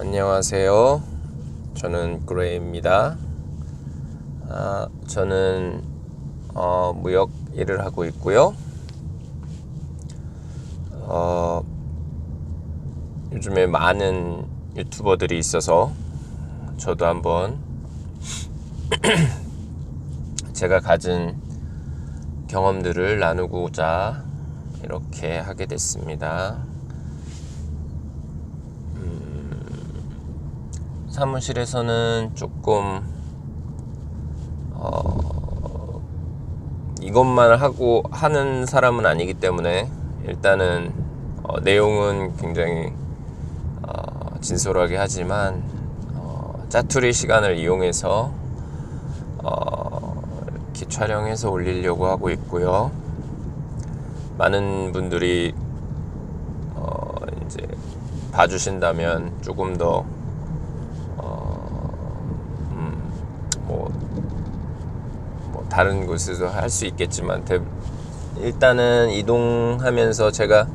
안녕하세요. 저는 그레이입니다. 아, 저는 어, 무역 일을 하고 있고요. 어, 요즘에 많은 유튜버들이 있어서 저도 한번 제가 가진 경험들을 나누고자 이렇게 하게 됐습니다. 사무실에서는 조금 어, 이것만 하고 하는 사람은 아니기 때문에 일단은 어, 내용은 굉장히 어, 진솔하게 하지만 어, 짜투리 시간을 이용해서 어, 이렇게 촬영해서 올리려고 하고 있고요. 많은 분들이 어, 이제 봐주신다면 조금 더 뭐, 뭐 다른 곳에서 할 수 있겠지만 대, 일단은 이동하면서 제가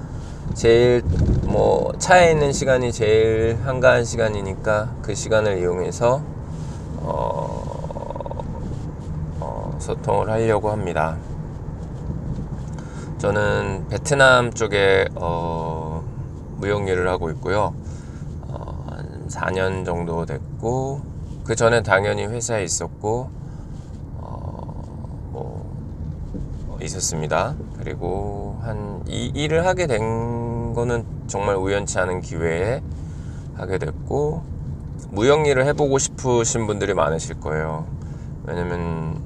제일 뭐 차에 있는 시간이 제일 한가한 시간이니까 그 시간을 이용해서 어, 어, 소통을 하려고 합니다. 저는 베트남 쪽에 어, 무역 일을 하고 있고요. 어, 한 4년 정도 됐고 그 전에 당연히 회사에 있었고 어, 뭐 있었습니다. 그리고 한 이 일을 하게 된 거는 정말 우연치 않은 기회에 하게 됐고 무역 일을 해보고 싶으신 분들이 많으실 거예요. 왜냐면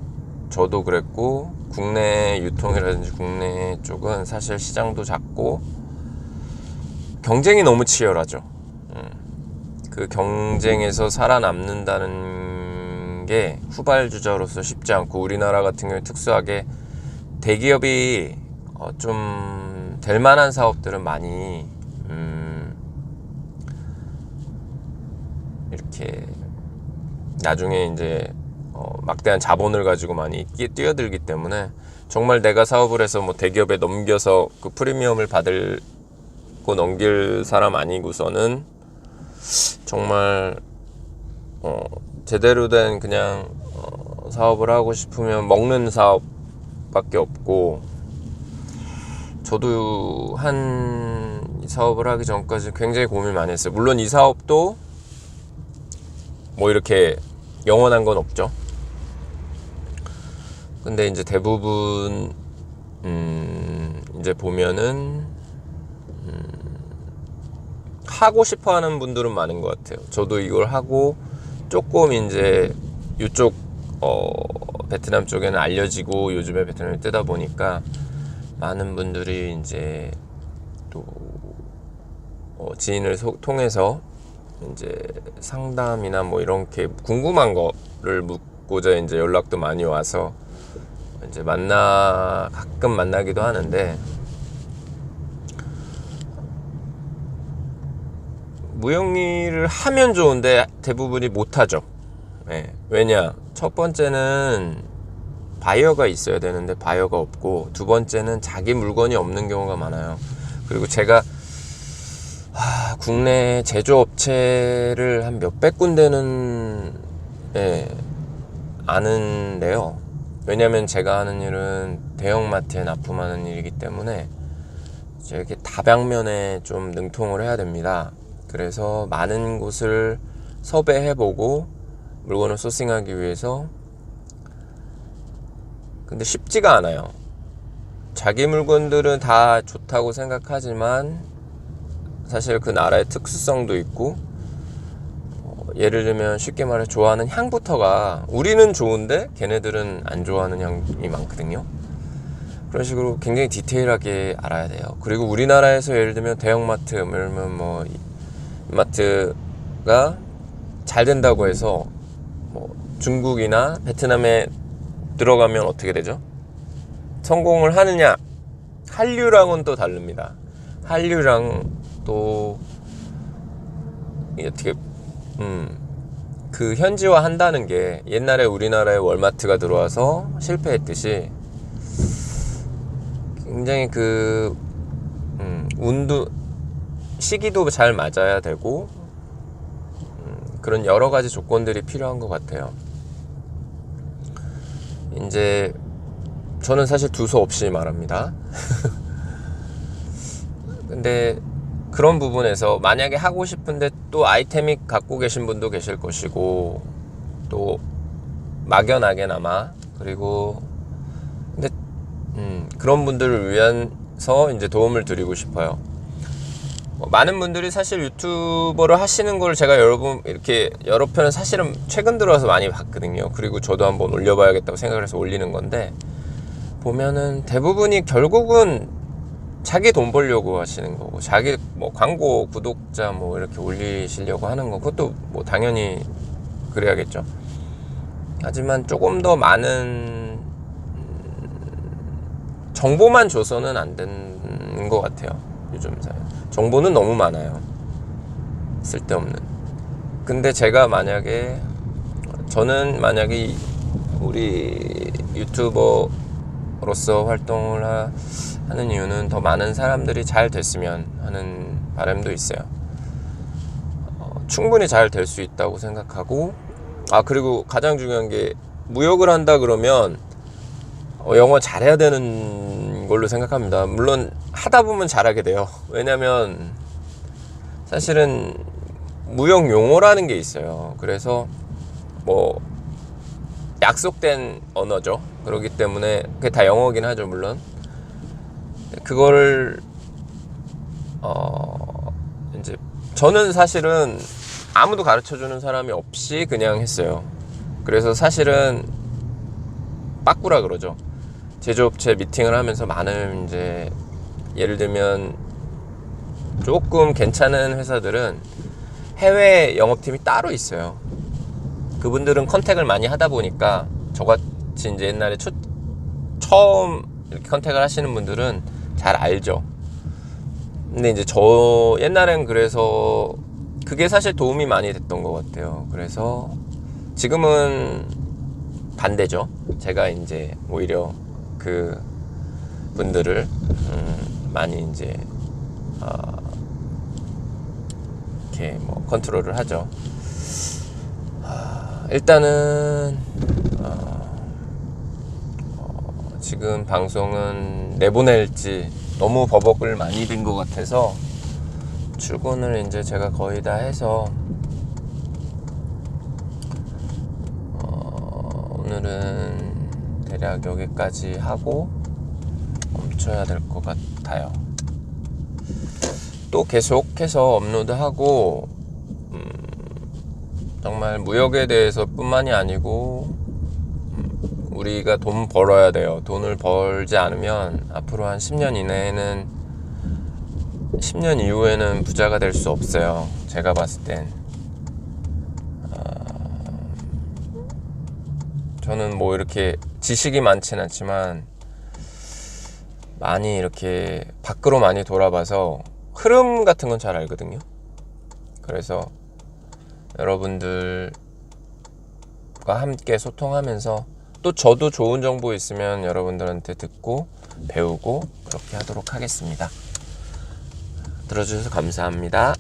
저도 그랬고 국내 유통이라든지 국내 쪽은 사실 시장도 작고 경쟁이 너무 치열하죠. 그 경쟁에서 살아남는다는 게 후발주자로서 쉽지 않고 우리나라 같은 경우에 특수하게 대기업이 어 좀 될 만한 사업들은 많이 음 이렇게 나중에 이제 어 막대한 자본을 가지고 많이 뛰- 뛰어들기 때문에 정말 내가 사업을 해서 뭐 대기업에 넘겨서 그 프리미엄을 받을고 넘길 사람 아니고서는 정말 어, 제대로 된 그냥 어, 사업을 하고 싶으면 먹는 사업 밖에 없고 저도 한이 사업을 하기 전까지 굉장히 고민 많이 했어요. 물론 이 사업도 뭐 이렇게 영원한 건 없죠. 근데 이제 대부분 음, 이제 보면은 하고 싶어 하는 분들은 많은 것 같아요. 저도 이걸 하고 조금 이제 이쪽 어, 베트남 쪽에는 알려지고 요즘에 베트남이 뜨다 보니까 많은 분들이 이제 또 어, 지인을 소- 통해서 이제 상담이나 뭐 이렇게 궁금한 거를 묻고자 이제 연락도 많이 와서 이제 만나 가끔 만나기도 하는데 무용일을 하면 좋은데 대부분이 못하죠. 예. 왜냐? 첫 번째는 바이어가 있어야 되는데 바이어가 없고 두 번째는 자기 물건이 없는 경우가 많아요. 그리고 제가 하, 국내 제조업체를 한 몇백 군데는 예, 아는데요. 왜냐면 제가 하는 일은 대형마트에 납품하는 일이기 때문에 이렇게 다방면에 좀 능통을 해야 됩니다. 그래서 많은 곳을 섭외해보고 물건을 소싱하기 위해서 근데 쉽지가 않아요. 자기 물건들은 다 좋다고 생각하지만 사실 그 나라의 특수성도 있고 어, 예를 들면 쉽게 말해 좋아하는 향부터가 우리는 좋은데 걔네들은 안 좋아하는 향이 많거든요. 그런 식으로 굉장히 디테일하게 알아야 돼요. 그리고 우리나라에서 예를 들면 대형마트, 예를 들면 뭐 마트가 잘 된다고 해서 뭐 중국이나 베트남에 들어가면 어떻게 되죠? 성공을 하느냐? 한류랑은 또 다릅니다. 한류랑 또 어떻게 음 그 현지화 한다는 게 옛날에 우리나라에 월마트가 들어와서 실패했듯이 굉장히 그 음, 운도 시기도 잘 맞아야 되고 그런 여러 가지 조건들이 필요한 것 같아요. 이제 저는 사실 두서 없이 말합니다. 근데 그런 부분에서 만약에 하고 싶은데 또 아이템이 갖고 계신 분도 계실 것이고 또 막연하게나마 그리고 근데 음, 그런 분들을 위해서 이제 도움을 드리고 싶어요. 뭐 많은 분들이 사실 유튜버를 하시는 걸 제가 여러분 이렇게 여러 편은 사실은 최근 들어서 많이 봤거든요. 그리고 저도 한번 올려봐야겠다고 생각을 해서 올리는 건데 보면은 대부분이 결국은 자기 돈 벌려고 하시는 거고 자기 뭐 광고 구독자 뭐 이렇게 올리시려고 하는 거 그것도 뭐 당연히 그래야겠죠. 하지만 조금 더 많은 음, 정보만 줘서는 안 되는 것 같아요. 요즘 사회. 정보는 너무 많아요. 쓸데없는. 근데 제가 만약에 저는 만약에 이- 우리 유튜버로서 활동을 하, 하는 이유는 더 많은 사람들이 잘 됐으면 하는 바람도 있어요. 어, 충분히 잘 될 수 있다고 생각하고 아 그리고 가장 중요한 게 무역을 한다 그러면 어, 영어 잘해야 되는 걸로 생각합니다. 물론 하다 보면 잘하게 돼요. 왜냐면 사실은 무역 용어라는 게 있어요. 그래서 뭐 약속된 언어죠. 그렇기 때문에 그게 다 영어긴 하죠, 물론. 그거를 어 이제 저는 사실은 아무도 가르쳐 주는 사람이 없이 그냥 했어요. 그래서 사실은 빠꾸라 그러죠. 제조업체 미팅을 하면서 많은 이제 예를 들면 조금 괜찮은 회사들은 해외 영업팀이 따로 있어요. 그분들은 컨택을 많이 하다 보니까 저같이 이제 옛날에 초, 처음 이렇게 컨택을 하시는 분들은 잘 알죠. 근데 이제 저 옛날엔 그래서 그게 사실 도움이 많이 됐던 것 같아요. 그래서 지금은 반대죠. 제가 이제 오히려 그 분들을 음, 많이 이제 어, 이렇게 뭐 컨트롤을 하죠. 아, 일단은 어, 어, 지금 방송은 내보낼지 너무 버벅을 많이 된것 같아서 출근을 이제 제가 거의 다 해서 어, 오늘은 대략 여기까지 하고 멈춰야 될 것 같아요. 또 계속해서 업로드하고 음, 정말 무역에 대해서 뿐만이 아니고 음, 우리가 돈 벌어야 돼요. 돈을 벌지 않으면 앞으로 한 10년 이내에는 10년 이후에는 부자가 될 수 없어요. 제가 봤을 땐. 아, 저는 뭐 이렇게 지식이 많진 않지만 많이 이렇게 밖으로 많이 돌아봐서 흐름 같은 건 잘 알거든요. 그래서 여러분들과 함께 소통하면서 또 저도 좋은 정보 있으면 여러분들한테 듣고 배우고 그렇게 하도록 하겠습니다. 들어주셔서 감사합니다.